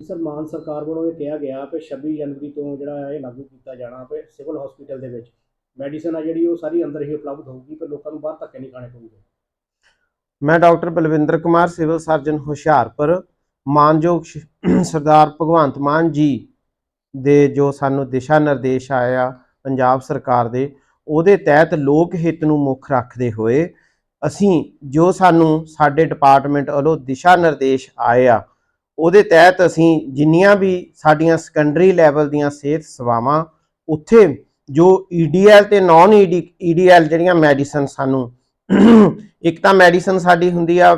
Sir ਮਾਨ ਸਰਕਾਰ ਵੱਲੋਂ ਇਹ ਕਿਹਾ ਗਿਆ ਕਿ 26 ਜਨਵਰੀ ਤੋਂ ਜਿਹੜਾ ਇਹ ਲਾਗੂ ਕੀਤਾ ਜਾਣਾ ਕਿ ਸਿਵਲ ਹਸਪੀਟਲ ਦੇ ਵਿੱਚ। ਮੈਡੀਸਨ ਆ ਜਿਹੜੀ ਉਹ ਸਾਰੀ ਅੰਦਰ ਹੀ ਉਪਲਬਧ ਹੋਊਗੀ, ਪਰ ਲੋਕਾਂ ਨੂੰ ਬਾਹਰ ਧੱਕੇ ਨਹੀਂ ਖਾਣੇ ਪਊਗੇ। ਮੈਂ doctor Balwinder Kumar, civil surgeon Hoshiarpur. ਮਾਨਯੋਗ ਸਰਦਾਰ ਭਗਵੰਤ ਮਾਨ ਜੀ ਦੇ ਜੋ ਸਾਨੂੰ ਦਿਸ਼ਾ ਨਿਰਦੇਸ਼ ਆਇਆ ਪੰਜਾਬ ਸਰਕਾਰ ਦੇ, ਉਹਦੇ ਤਹਿਤ ਲੋਕ ਹਿੱਤ ਨੂੰ ਮੁੱਖ ਰੱਖਦੇ ਹੋਏ ਅਸੀਂ ਜੋ ਸਾਨੂੰ ਸਾਡੇ ਡਿਪਾਰਟਮੈਂਟ ਵੱਲੋਂ ਦਿਸ਼ਾ ਨਿਰਦੇਸ਼ ਆਏ ਆ ਉਹਦੇ ਤਹਿਤ ਅਸੀਂ ਜਿੰਨੀਆਂ ਵੀ ਸਾਡੀਆਂ ਸੈਕੰਡਰੀ ਲੈਵਲ ਦੀਆਂ ਸਿਹਤ ਸੇਵਾਵਾਂ, ਉੱਥੇ ਜੋ ਈਡੀਐਲ ਤੇ ਨਾਨ ਈਡੀਐਲ ਜਿਹੜੀਆਂ ਮੈਡੀਸਨ ਸਾਨੂੰ, ਇੱਕ ਤਾਂ ਮੈਡੀਸਨ ਸਾਡੀ ਹੁੰਦੀ ਆ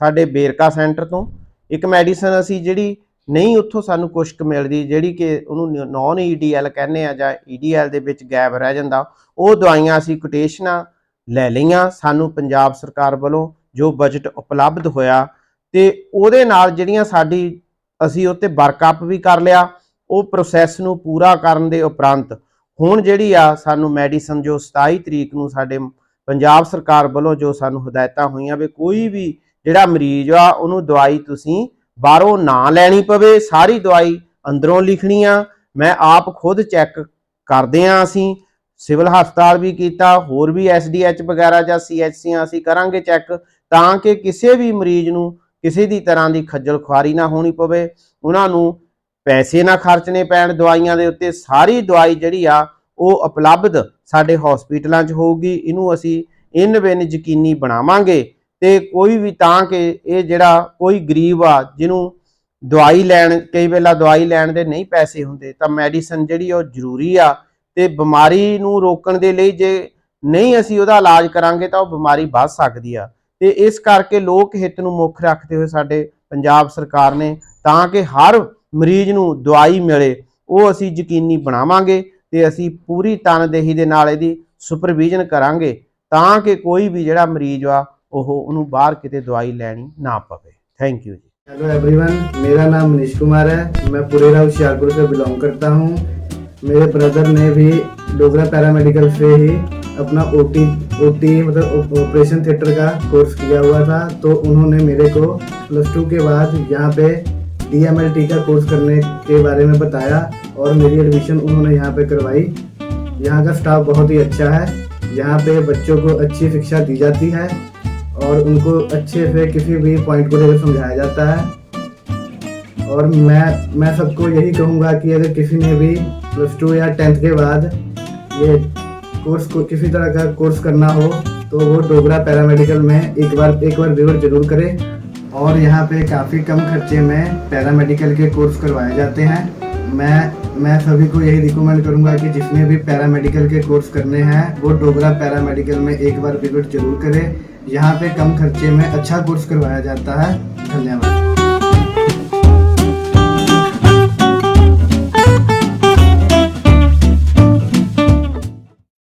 ਸਾਡੇ ਬੇਰਕਾ ਸੈਂਟਰ ਤੋਂ, ਇੱਕ ਮੈਡੀਸਨ ਅਸੀਂ ਜਿਹੜੀ ਨਹੀਂ ਉੱਥੋਂ ਸਾਨੂੰ ਕੁਛ ਕੁ ਮਿਲਦੀ, ਜਿਹੜੀ ਕਿ ਉਹਨੂੰ ਨਾਨ ਈਡੀਐਲ ਕਹਿੰਦੇ ਆ ਜਾਂ ਈਡੀਐਲ ਦੇ ਵਿੱਚ ਗੈਪ ਰਹਿ ਜਾਂਦਾ, ਉਹ ਦਵਾਈਆਂ ਅਸੀਂ ਕੋਟੇਸ਼ਨਾਂ ਲੈ ਲਈਆਂ, ਸਾਨੂੰ ਪੰਜਾਬ ਸਰਕਾਰ ਵੱਲੋਂ ਜੋ ਬਜਟ ਉਪਲਬਧ ਹੋਇਆ ਤੇ ਉਹਦੇ ਨਾਲ ਜਿਹੜੀਆਂ ਸਾਡੀ, ਅਸੀਂ ਉੱਤੇ ਵਰਕਅਪ ਵੀ ਕਰ ਲਿਆ, ਉਹ ਪ੍ਰੋਸੈਸ ਨੂੰ ਪੂਰਾ ਕਰਨ ਦੇ ਉਪਰੰਤ ਹੁਣ ਜਿਹੜੀ ਆ ਸਾਨੂੰ ਮੈਡੀਸਨ ਜੋ 27 ਤਰੀਕ ਨੂੰ ਸਾਡੇ ਪੰਜਾਬ ਸਰਕਾਰ ਵੱਲੋਂ ਜੋ ਸਾਨੂੰ ਹਦਾਇਤਾਂ ਹੋਈਆਂ ਵੀ ਕੋਈ ਵੀ ਜਿਹੜਾ ਮਰੀਜ਼ ਆ, ਉਹਨੂੰ ਦਵਾਈ ਤੁਸੀਂ ਬਾਹਰੋਂ ਨਾ ਲੈਣੀ ਪਵੇ, ਸਾਰੀ ਦਵਾਈ ਅੰਦਰੋਂ ਲਿਖਣੀ ਆ। ਮੈਂ ਆਪ ਖੁਦ ਚੈੱਕ ਕਰਦੇ ਆ ਅਸੀਂ, ਸਿਵਲ ਹਸਪਤਾਲ ਵੀ ਕੀਤਾ, ਹੋਰ ਵੀ ਐਸਡੀਐਚ ਵਗੈਰਾ ਜਾਂ ਸੀਐਚਸੀਆਂ ਅਸੀਂ ਕਰਾਂਗੇ ਚੈੱਕ ਤਾਂ ਕਿ ਕਿਸੇ ਵੀ ਮਰੀਜ਼ ਨੂੰ ਕਿਸੇ ਦੀ ਤਰ੍ਹਾਂ ਦੀ ਖੱਜਲ ਖੁਆਰੀ ਨਾ ਹੋਣੀ ਪਵੇ, ਉਹਨਾਂ ਨੂੰ ਪੈਸੇ ਨਾ ਖਰਚਣੇ ਪੈਣ, ਦਵਾਈਆਂ ਦੇ ਉੱਤੇ ਸਾਰੀ ਦਵਾਈ ਜਿਹੜੀ ਆ, ਉਹ ਉਪਲਬਧ ਸਾਡੇ ਹਸਪੀਟਲਾਂ 'ਚ ਹੋਊਗੀ, ਇਹਨੂੰ ਅਸੀਂ ਇਨ ਬਿਨ ਯਕੀਨੀ ਬਣਾਵਾਂਗੇ ਤੇ ਕੋਈ ਵੀ ਤਾਂ ਕਿ ਇਹ ਜਿਹੜਾ ਕੋਈ ਗਰੀਬ ਆ, ਜਿਹਨੂੰ ਦਵਾਈ ਲੈਣ, ਕਈ ਵੇਲਾ ਦਵਾਈ ਲੈਣ ਦੇ ਨਹੀਂ ਪੈਸੇ ਹੁੰਦੇ, ਤਾਂ ਮੈਡੀਸਨ ਜਿਹੜੀ ਉਹ ਜ਼ਰੂਰੀ ਆ ਤੇ ਬਿਮਾਰੀ ਨੂੰ ਰੋਕਣ ਦੇ ਲਈ ਜੇ ਨਹੀਂ ਅਸੀਂ ਉਹਦਾ ਇਲਾਜ ਕਰਾਂਗੇ ਤਾਂ ਉਹ ਬਿਮਾਰੀ ਵੱਧ ਸਕਦੀ ਆ। ਤੇ ਇਸ ਕਰਕੇ ਲੋਕ ਹਿੱਤ ਨੂੰ ਮੁੱਖ ਰੱਖਦੇ ਹੋਏ ਸਾਡੇ ਪੰਜਾਬ ਸਰਕਾਰ ਨੇ ਤਾਂ ਕਿ ਹਰ ਮਰੀਜ਼ ਨੂੰ ਦਵਾਈ ਮਿਲੇ ਉਹ ਅਸੀਂ ਯਕੀਨੀ ਬਣਾਵਾਂਗੇ ਤੇ ਅਸੀਂ ਪੂਰੀ ਤਨਦੇਹੀ ਦੇ ਨਾਲ ਇਹਦੀ ਸੁਪਰਵੀਜ਼ਨ ਕਰਾਂਗੇ ਤਾਂ ਕਿ ਕੋਈ ਵੀ ਜਿਹੜਾ ਮਰੀਜ਼ ਆ ਉਹ ਉਹਨੂੰ ਬਾਹਰ ਕਿਤੇ ਦਵਾਈ ਲੈਣੀ ਨਾ ਪਵੇ thank you ji hello everyone मेरा नाम मनीष कुमार है मैं पुरेरा होशियारपुर से बिलोंग करता हूँ मेरे ब्रदर ने भी डोगरा पैरामेडिकल से ही अपना ओटी ओटी मतलब ऑपरेशन थिएटर का कोर्स किया हुआ था तो उन्होंने मेरे को प्लस टू के बाद यहाँ पे डीएमएलटी का कोर्स करने के बारे में बताया और मेरी एडमिशन उन्होंने यहाँ पे करवाई। यहाँ का स्टाफ बहुत ही अच्छा है। यहाँ पे बच्चों को अच्छी शिक्षा दी जाती है और उनको अच्छे से किसी भी पॉइंट को लेकर समझाया जाता है। और मैं मैं सबको यही कहूँगा कि अगर किसी ने भी प्लस टू या टेंथ के बाद ये कोर्स को किसी तरह का कोर्स करना हो तो वो डोगरा पैरामेडिकल में एक बार एक बार विज़िट ज़रूर करे। और यहाँ पे काफ़ी कम खर्चे में पैरामेडिकल के कोर्स करवाए जाते हैं। मैं मैं सभी को यही रिकमेंड करूँगा कि जिसने भी पैरामेडिकल के कोर्स करने हैं, वो डोगरा पैरामेडिकल में एक बार विज़िट ज़रूर करें। यहाँ पे कम खर्चे में अच्छा कोर्स करवाया जाता है। धन्यवाद।